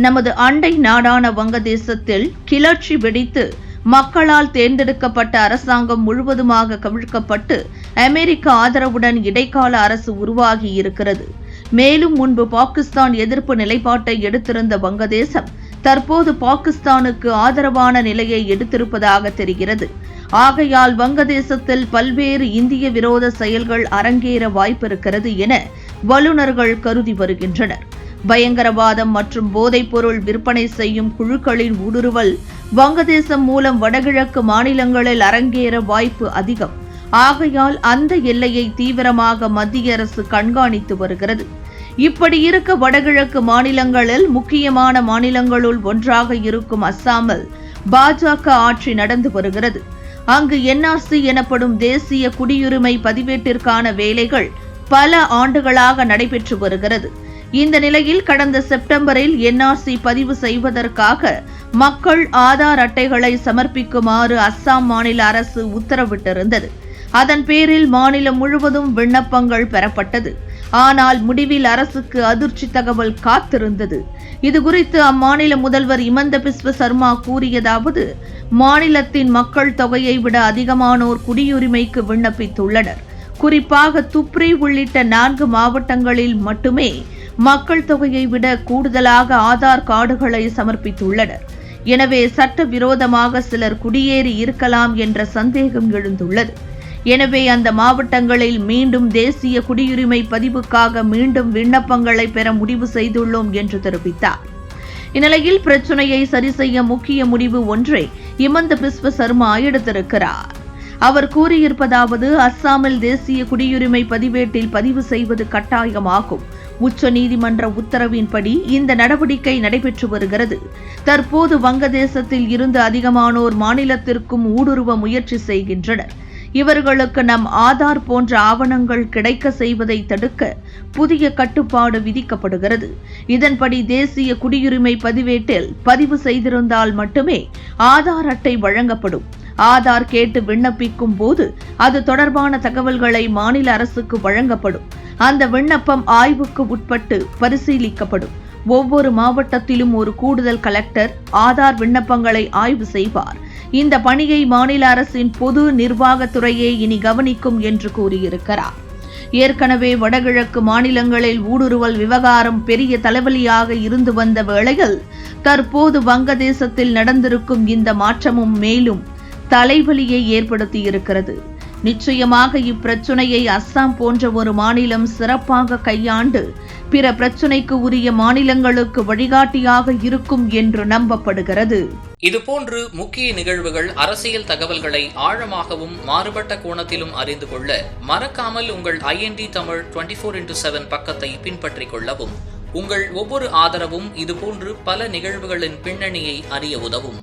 நமது அண்டை நாடான வங்கதேசத்தில் கிளர்ச்சி வெடித்து மக்களால் தேர்ந்தெடுக்கப்பட்ட அரசாங்கம் முழுவதுமாக கவிழ்க்கப்பட்டு அமெரிக்க ஆதரவுடன் இடைக்கால அரசு உருவாகி இருக்கிறது. மேலும் முன்பு பாகிஸ்தான் எதிர்ப்பு நிலைப்பாட்டை எடுத்திருந்த வங்கதேசம் தற்போது பாகிஸ்தானுக்கு ஆதரவான நிலையை எடுத்திருப்பதாக தெரிகிறது. ஆகையால் வங்கதேசத்தில் பல்வேறு இந்திய விரோத செயல்கள் அரங்கேற வாய்ப்பிருக்கிறது என வல்லுநர்கள் கருதி வருகின்றனர். பயங்கரவாதம் மற்றும் போதைப்பொருள் விற்பனை செய்யும் குழுக்களின் ஊடுருவல் வங்கதேசம் மூலம் வடகிழக்கு மாநிலங்களில் அரங்கேற வாய்ப்பு அதிகம். ஆகையால் அந்த எல்லையை தீவிரமாக மத்திய அரசு கண்காணித்து வருகிறது. இப்படி இருக்க வடகிழக்கு மாநிலங்களில் முக்கியமான மாநிலங்களுள் ஒன்றாக இருக்கும் அஸ்ஸாமில் பாஜக ஆட்சி நடந்து வருகிறது. அங்கு என்ஆர்சி எனப்படும் தேசிய குடியுரிமை பதிவேட்டிற்கான வேலைகள் பல ஆண்டுகளாக நடைபெற்று வருகிறது. இந்த நிலையில் கடந்த செப்டம்பரில் என்ஆர்சி பதிவு செய்வதற்காக மக்கள் ஆதார் அட்டைகளை சமர்ப்பிக்குமாறு அஸ்ஸாம் மாநில அரசு உத்தரவிட்டிருந்தது. அதன் பேரில் மாநிலம் முழுவதும் விண்ணப்பங்கள் பெறப்பட்டது. ஆனால் முடிவில் அரசுக்கு அதிர்ச்சி தகவல் காத்திருந்தது. இதுகுறித்து அம்மாநில முதல்வர் இமந்த பிஸ்வ சர்மா கூறியதாவது மாநிலத்தின் மக்கள் தொகையை விட அதிகமானோர் குடியுரிமைக்கு விண்ணப்பித்துள்ளனர். குறிப்பாக துப்ரி உள்ளிட்ட நான்கு மாவட்டங்களில் மட்டுமே மக்கள் தொகையை விட கூடுதலாக ஆதார் கார்டுகளை சமர்ப்பித்துள்ளனர். எனவே சட்டவிரோதமாக சிலர் குடியேறி இருக்கலாம் என்ற சந்தேகம் எழுந்துள்ளது. எனவே அந்த மாவட்டங்களில் மீண்டும் தேசிய குடியுரிமை பதிவுக்காக மீண்டும் விண்ணப்பங்களை பெற முடிவு செய்துள்ளோம் என்று தெரிவித்தார். இந்நிலையில் பிரச்சனையை சரி செய்ய முக்கிய முடிவு ஒன்றை இமந்த பிஸ்வ சர்மா எடுத்திருக்கிறார். அவர் கூறியிருப்பதாவது அஸ்ஸாமில் தேசிய குடியுரிமை பதிவேட்டில் பதிவு செய்வது கட்டாயமாகும். உச்ச நீதிமன்ற உத்தரவின்படி இந்த நடவடிக்கை நடைபெற்று வருகிறது. தற்போது வங்கதேசத்தில் இருந்து அதிகமானோர் மாநிலத்திற்கும் ஊடுருவ முயற்சி செய்கின்றனர். இவர்களுக்கு நம் ஆதார் போன்ற ஆவணங்கள் கிடைக்க செய்வதை தடுக்க புதிய கட்டுப்பாடு விதிக்கப்படுகிறது. இதன்படி தேசிய குடியுரிமை பதிவேட்டில் பதிவு செய்திருந்தால் மட்டுமே ஆதார் அட்டை வழங்கப்படும். ஆதார் கேட்டு விண்ணப்பிக்கும் போது அது தொடர்பான தகவல்களை மாநில அரசுக்கு வழங்கப்படும். அந்த விண்ணப்பம் ஆய்வுக்கு உட்பட்டு பரிசீலிக்கப்படும். ஒவ்வொரு மாவட்டத்திலும் ஒரு கூடுதல் கலெக்டர் ஆதார் விண்ணப்பங்களை ஆய்வு செய்வார். இந்த பணியை மாநில அரசின் பொது நிர்வாகத்துறையே இனி கவனிக்கும் என்று கூறியிருக்கிறார். ஏற்கனவே வடகிழக்கு மாநிலங்களில் ஊடுருவல் விவகாரம் பெரிய தலைவலியாக இருந்து வந்த வேளையில் தற்போது வங்கதேசத்தில் நடந்திருக்கும் இந்த மாற்றமும் மேலும் தலைவலியை ஏற்படுத்தியிருக்கிறது. நிச்சயமாக இப்பிரச்சினையை அஸ்ஸாம் போன்ற ஒரு மாநிலம் சிறப்பாக கையாண்டு பிற பிரச்சினைக்கு உரிய மாநிலங்களுக்கு வழிகாட்டியாக இருக்கும் என்று நம்பப்படுகிறது. இதுபோன்று முக்கிய நிகழ்வுகள் அரசியல் தகவல்களை ஆழமாகவும் மாறுபட்ட கோணத்திலும் அறிந்து கொள்ள மறக்காமல் உங்கள் I N D Tamil twenty four into seven பக்கத்தை பின்பற்றிக் கொள்ளவும் உங்கள் ஒவ்வொரு ஆதரவும் இதுபோன்று பல நிகழ்வுகளின் பின்னணியை அறிய உதவும்.